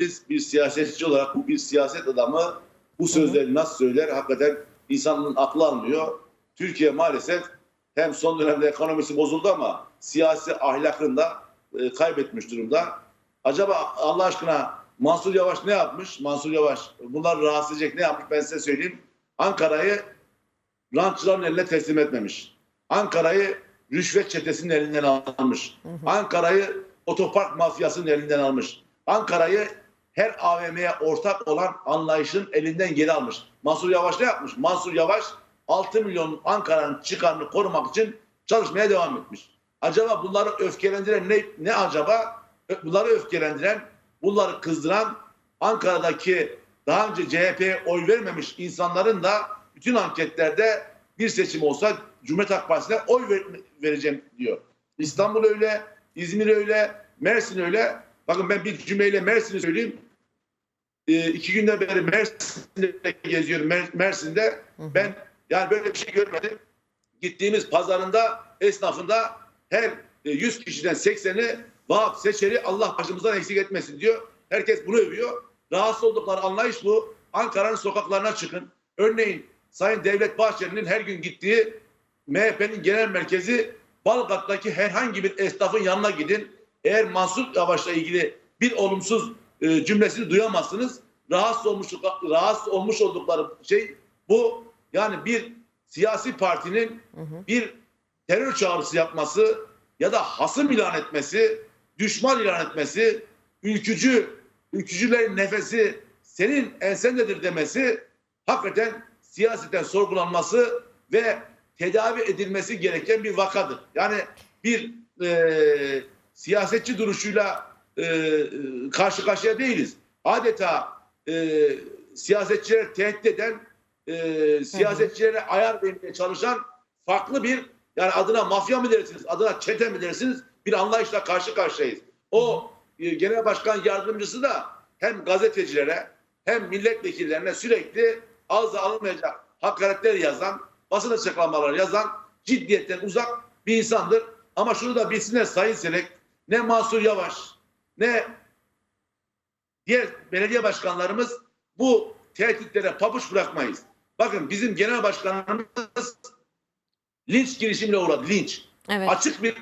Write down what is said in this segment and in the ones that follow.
biz bir siyasetçi olarak bu bir siyaset adamı bu sözleri nasıl söyler hakikaten insanın aklı almıyor. Türkiye maalesef hem son dönemde ekonomisi bozuldu ama siyasi ahlakını da e, kaybetmiş durumda. Acaba Allah aşkına Mansur Yavaş ne yapmış? Mansur Yavaş bunlar rahatsız edecek ne yapmış ben size söyleyeyim. Ankara'yı rantçıların eline teslim etmemiş. Ankara'yı rüşvet çetesinin elinden almış. Ankara'yı otopark mafyasının elinden almış. Ankara'yı her AVM'ye ortak olan anlayışın elinden geri almış. Mansur Yavaş ne yapmış? Mansur Yavaş 6 milyon Ankara'nın çıkarını korumak için çalışmaya devam etmiş. Acaba bunları öfkelendiren ne, ne acaba? Bunları öfkelendiren, bunları kızdıran Ankara'daki daha önce CHP'ye oy vermemiş insanların da bütün anketlerde bir seçim olsa Cumhuriyet Halk Partisi'ne oy ver- vereceğim diyor. İstanbul öyle, İzmir öyle, Mersin öyle. Bakın ben bir cümleyle Mersin'i söyleyeyim. Ee, iki günden beri Mersin'de geziyorum. Mer- Mersin'de ben yani böyle bir şey görmedim. Gittiğimiz pazarında, esnafında her e, 100 kişiden 80'i Vahap Seçer'i Allah başımızdan eksik etmesin diyor. Herkes bunu övüyor. Rahatsız oldukları anlayış bu. Ankara'nın sokaklarına çıkın. Örneğin Sayın Devlet Bahçeli'nin her gün gittiği MHP'nin genel merkezi Balgat'taki herhangi bir esnafın yanına gidin. Eğer Mansur Yavaş'la ilgili bir olumsuz e, cümlesini duyamazsınız. Rahatsız olmuş, rahatsız olmuş oldukları şey bu. Yani bir siyasi partinin bir terör çağrısı yapması ya da hasım ilan etmesi, düşman ilan etmesi, ülkücü, ülkücülerin nefesi senin ensendedir demesi hakikaten siyaseten sorgulanması ve tedavi edilmesi gereken bir vakadır. Yani bir e, siyasetçi duruşuyla e, e, karşı karşıya değiliz. Adeta e, siyasetçileri tehdit eden, e, siyasetçilere ayar vermeye çalışan farklı bir yani adına mafya mı dersiniz, adına çete mi dersiniz bir anlayışla karşı karşıyayız. O e, genel başkan yardımcısı da hem gazetecilere hem milletvekillerine sürekli ağza alınmayacak hakaretler yazan, basın açıklamaları yazan ciddiyetten uzak bir insandır. Ama şunu da bilsinler Sayın Selek, ne Mansur Yavaş, ne diğer belediye başkanlarımız bu tehditlere pabuç bırakmayız. Bakın bizim genel başkanımız linç girişimine uğradı. Linç. Evet. Açık bir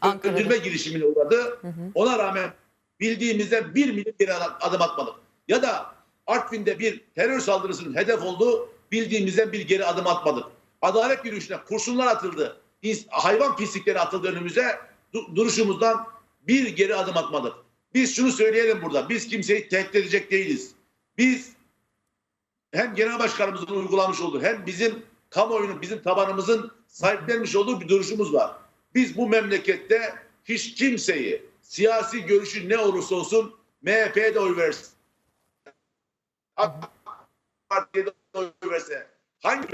Ankara'da. öldürme girişimine uğradı. Ona rağmen bildiğimizden bir milim geri adım- atmadık. Ya da Artvin'de bir terör saldırısının hedef olduğu bildiğimizden bir geri adım atmadık. Adalet yürüyüşüne kurşunlar atıldı. Hayvan pislikleri atıldı önümüze. Du- duruşumuzdan bir geri adım atmadık. Biz şunu söyleyelim burada. Biz kimseyi tehdit edecek değiliz. Biz hem genel başkanımızın uygulamış olduğu hem bizim kamuoyunun, bizim tabanımızın sahiplenmiş olduğu bir duruşumuz var. Biz bu memlekette hiç kimseyi siyasi görüşü ne olursa olsun MHP'ye de oy versin. AK Parti'ye de oy verse. Hangi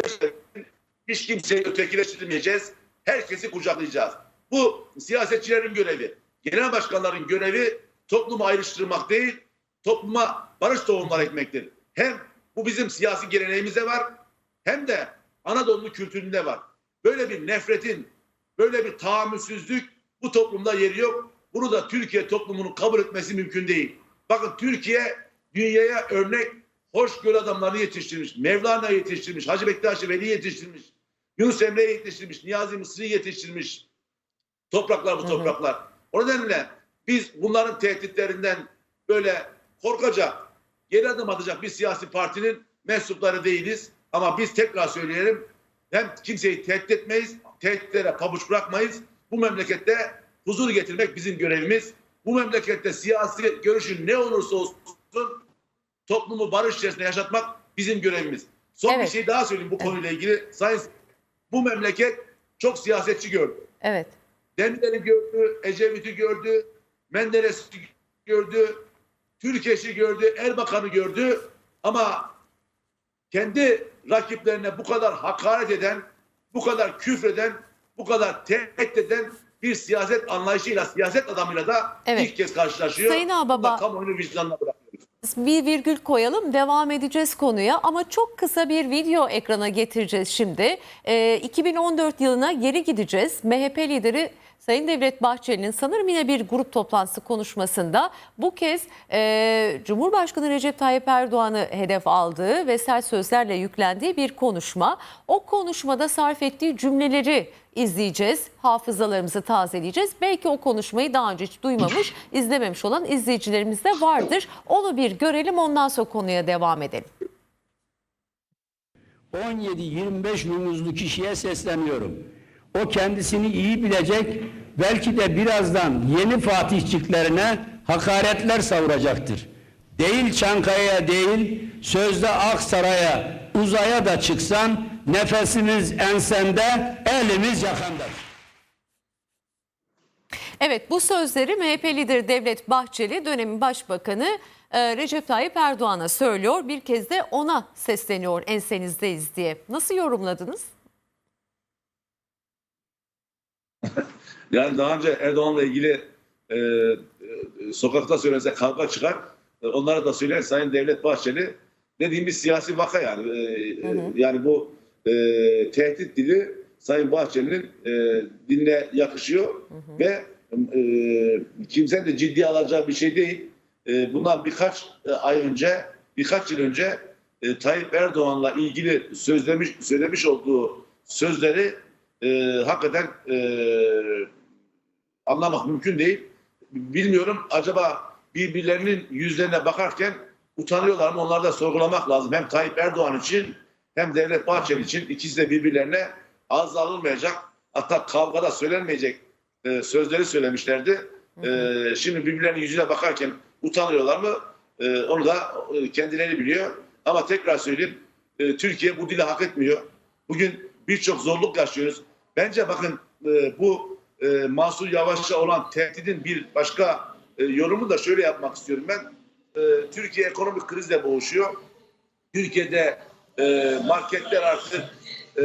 hiç kimseyi ötekileştirmeyeceğiz. Herkesi kucaklayacağız. Bu siyasetçilerin görevi. Genel başkanların görevi toplumu ayrıştırmak değil, topluma barış tohumları ekmektir. Hem bu bizim siyasi geleneğimizde var hem de Anadolu kültüründe var. Böyle bir nefretin, böyle bir tahammülsüzlük bu toplumda yeri yok. Bunu da Türkiye toplumunun kabul etmesi mümkün değil. Bakın Türkiye dünyaya örnek hoşgörü adamlarını yetiştirmiş. Mevlana yetiştirmiş. Hacı Bektaş Veli yetiştirmiş. Yunus Emre yetiştirmiş. Niyazi Mısır'ı yetiştirmiş. Topraklar bu topraklar. O nedenle biz bunların tehditlerinden böyle korkacak, geri adım atacak bir siyasi partinin mensupları değiliz. Ama biz tekrar söyleyelim hem kimseyi tehdit etmeyiz, tehditlere pabuç bırakmayız. Bu memlekette huzur getirmek bizim görevimiz. Bu memlekette siyasi görüşün ne olursa olsun toplumu barış içerisinde yaşatmak bizim görevimiz. Son Evet. bir şey daha söyleyeyim bu konuyla ilgili. Sayın bu memleket çok siyasetçi gördü. Evet. Demirel'i gördü, Ecevit'i gördü, Menderes'i gördü, Türkeş'i gördü, Erbakan'ı gördü. Ama kendi rakiplerine bu kadar hakaret eden, bu kadar küfreden, bu kadar tehdit eden bir siyaset anlayışıyla, siyaset adamıyla da Evet. ilk kez karşılaşıyor. Sayın Ağbaba- kamuoyunu vicdanına bırakıyoruz. Bir virgül koyalım devam edeceğiz konuya ama çok kısa bir video ekrana getireceğiz şimdi. Ee, 2014 yılına geri gideceğiz. MHP lideri Sayın Devlet Bahçeli'nin sanırım yine bir grup toplantısı konuşmasında bu kez e, Cumhurbaşkanı Recep Tayyip Erdoğan'ı hedef aldığı ve sert sözlerle yüklendiği bir konuşma. O konuşmada sarf ettiği cümleleri izleyeceğiz, hafızalarımızı tazeleyeceğiz. Belki o konuşmayı daha önce hiç duymamış, izlememiş olan izleyicilerimiz de vardır. Onu bir görelim ondan sonra konuya devam edelim. 17-25 numuzlu kişiye sesleniyorum. O kendisini iyi bilecek, belki de birazdan yeni fatihçiklerine hakaretler savuracaktır. Değil Çankaya'ya değil, sözde Aksaray'a, uzaya da çıksan nefesimiz ensende, elimiz yakandadır. Evet bu sözleri MHP lideri Devlet Bahçeli dönemin başbakanı e, Recep Tayyip Erdoğan'a söylüyor. Bir kez de ona sesleniyor ensenizdeyiz diye. Nasıl yorumladınız? Yani daha önce Erdoğan'la ilgili e, e, sokakta söylese kavga çıkar. E, onlara da söyler Sayın Devlet Bahçeli dediğim bir siyasi vaka yani. E, e, Yani bu e, tehdit dili Sayın Bahçeli'nin e, diline yakışıyor ve e, kimsenin de ciddiye alacağı bir şey değil. E, bundan birkaç e, ay önce, birkaç yıl önce e, Tayyip Erdoğan'la ilgili sözlemiş, söylemiş olduğu sözleri e, hakikaten e, anlamak mümkün değil. Bilmiyorum acaba birbirlerinin yüzlerine bakarken utanıyorlar mı? Onları da sorgulamak lazım. Hem Tayyip Erdoğan için hem Devlet Bahçeli için ikisi de birbirlerine az alınmayacak hatta kavgada söylenmeyecek e, sözleri söylemişlerdi. E, şimdi birbirlerinin yüzüne bakarken utanıyorlar mı? E, onu da e, kendileri biliyor. Ama tekrar söyleyeyim e, Türkiye bu dili hak etmiyor. Bugün birçok zorluk yaşıyoruz. Bence bakın e, bu e, Mansur Yavaş'a olan tehdidin bir başka e, yorumu da şöyle yapmak istiyorum ben. E, Türkiye ekonomik krizle boğuşuyor. Türkiye'de e, marketler artık e,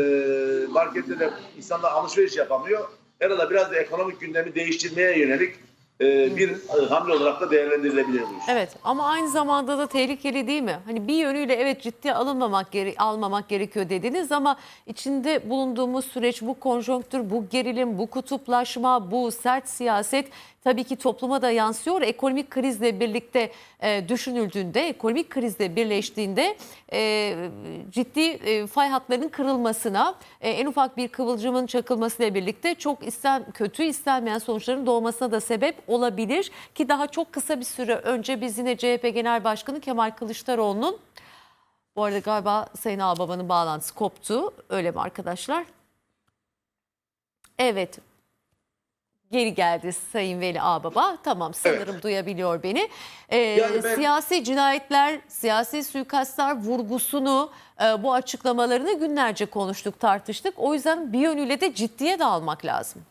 markette insanlar alışveriş yapamıyor. Herhalde biraz da ekonomik gündemi değiştirmeye yönelik e, bir e, hamle olarak da değerlendirilebilir. Evet ama aynı zamanda da tehlikeli değil mi? Hani bir yönüyle evet ciddiye alınmamak gere almamak gerekiyor dediniz ama içinde bulunduğumuz süreç bu konjonktür, bu gerilim, bu kutuplaşma, bu sert siyaset tabii ki topluma da yansıyor. Ekonomik krizle birlikte e, düşünüldüğünde, ekonomik krizle birleştiğinde e, ciddi e, fay hatlarının kırılmasına, e, en ufak bir kıvılcımın çakılmasıyla birlikte çok isten, kötü istenmeyen sonuçların doğmasına da sebep olabilir. Ki daha çok kısa bir süre önce biz yine CHP Genel Başkanı Kemal Kılıçdaroğlu'nun bu arada galiba Sayın Ağbaba'nın bağlantısı koptu. Öyle mi arkadaşlar? Evet. Geri geldi Sayın Veli Ağbaba. Tamam sanırım duyabiliyor beni. Ee, Yani ben- Siyasi cinayetler, siyasi suikastlar vurgusunu, e, bu açıklamalarını günlerce konuştuk, tartıştık. O yüzden bir yönüyle de ciddiye de almak lazım.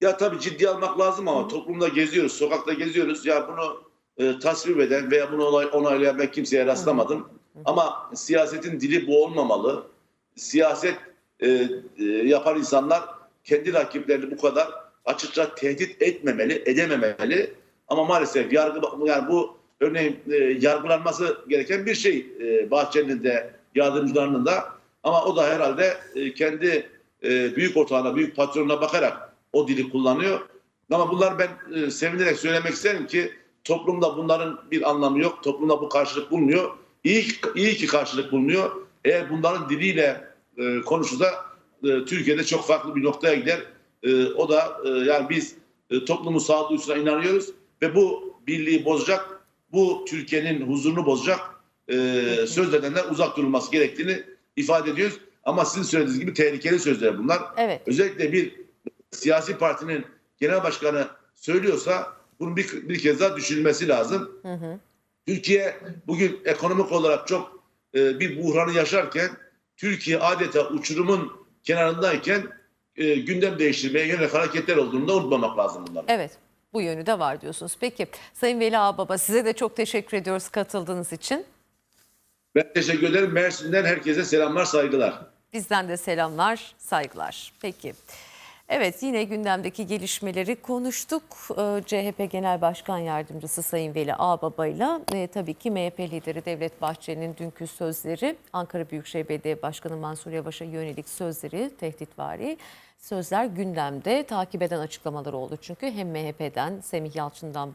Ya tabii ciddi almak lazım ama toplumda geziyoruz, sokakta geziyoruz. Ya bunu e, tasvip eden veya bunu onay, onaylayan ben kimseye rastlamadım. Ama siyasetin dili bu olmamalı. Siyaset e, e, yapan insanlar kendi rakiplerini bu kadar açıkça tehdit etmemeli, edememeli. Ama maalesef yargı yani bu örneğin e, yargılanması gereken bir şey e, Bahçeli'nin de yardımcılarının da. Ama o da herhalde e, kendi e, büyük ortağına, büyük patronuna bakarak o dili kullanıyor. Ama bunlar ben e, sevinerek söylemek isterim ki toplumda bunların bir anlamı yok. Toplumda bu karşılık bulmuyor. İyi, iyi ki karşılık bulunuyor. Eğer bunların diliyle e, konuşulsa e, Türkiye'de çok farklı bir noktaya gider. E, o da e, yani biz e, toplumun sağduyusuna inanıyoruz ve bu birliği bozacak, bu Türkiye'nin huzurunu bozacak e, de uzak durulması gerektiğini ifade ediyoruz. Ama sizin söylediğiniz gibi tehlikeli sözler bunlar. Evet. Özellikle bir siyasi partinin genel başkanı söylüyorsa bunun bir, bir kez daha düşünülmesi lazım. Türkiye bugün ekonomik olarak çok e, bir buhranı yaşarken Türkiye adeta uçurumun kenarındayken e, gündem değiştirmeye yönelik hareketler olduğunu da unutmamak lazım bunları. Evet. Bu yönü de var diyorsunuz. Peki Sayın Veli Ağbaba size de çok teşekkür ediyoruz katıldığınız için. Ben teşekkür ederim. Mersin'den herkese selamlar, saygılar. Bizden de selamlar, saygılar. Peki. Evet yine gündemdeki gelişmeleri konuştuk. Ee, CHP Genel Başkan Yardımcısı Sayın Veli Ağbaba ile tabii ki MHP lideri Devlet Bahçeli'nin dünkü sözleri Ankara Büyükşehir Belediye Başkanı Mansur Yavaş'a yönelik sözleri tehditvari sözler gündemde takip eden açıklamalar oldu. Çünkü hem MHP'den Semih Yalçın'dan